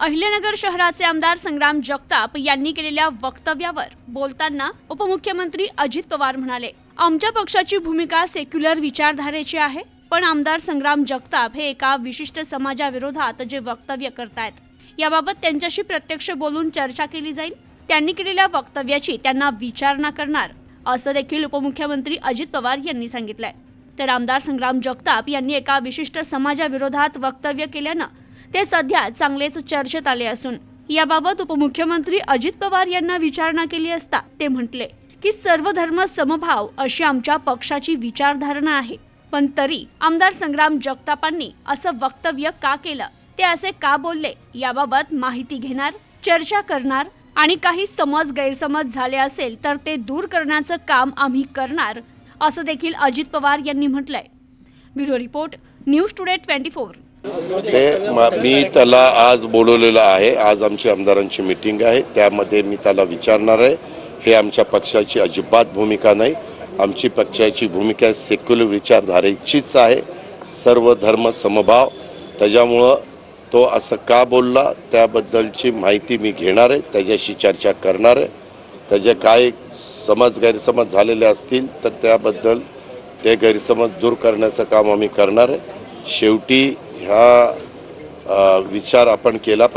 अहिल्यानगर शहराचे आमदार संग्राम जगताप यांनी केलेल्या वक्तव्यावर बोलताना उपमुख्यमंत्री अजित पवार म्हणाले आमच्या पक्षाची भूमिका सेक्युलर विचारधारेची आहे पण आमदार संग्राम जगताप हे एका विशिष्ट समाजाविरोधात जे वक्तव्य करतायत याबाबत त्यांच्याशी प्रत्यक्ष बोलून चर्चा केली जाईल. त्यांनी केलेल्या वक्तव्याची त्यांना विचारणा करणार असं देखील उपमुख्यमंत्री अजित पवार यांनी सांगितलंय. तर आमदार संग्राम जगताप यांनी एका विशिष्ट समाजाविरोधात वक्तव्य केल्यानं ते सध्या चांगलेच चर्चेत आले असून याबाबत उपमुख्यमंत्री अजित पवार यांना विचारणा केली असता ते म्हटले की सर्व धर्म समभाव अशी आमच्या पक्षाची विचारधारणा आहे. पण तरी आमदार संग्राम जगतापांनी असं वक्तव्य का केलं? ते असे का बोलले? याबाबत माहिती घेणार चर्चा करणार आणि काही समज गैरसमज झाले असेल तर ते दूर करण्याचं काम आम्ही करणार असं देखील अजित पवार यांनी म्हटलंय. Bureau report news today twenty four. ते मी त्याला आज बोलवलेलं आहे. आज आमची आमदारांची मीटिंग आहे. त्यामध्ये मी त्याला विचारणार आहे. हे आमच्या पक्षाची अजिबात भूमिका नाही. आमची पक्षाची भूमिका सेक्युलर विचारधारेचीच आहे. सर्व धर्म समभाव. त्याच्यामुळं तो असं का बोलला त्याबद्दलची माहिती मी घेणार आहे. त्याच्याशी चर्चा करणार आहे. त्याचे काय समज गैरसमज झालेले असतील तर त्याबद्दल ते गैरसमज दूर करण्याचं काम आम्ही करणार आहे. शेवटी ह्या विचार आपण केला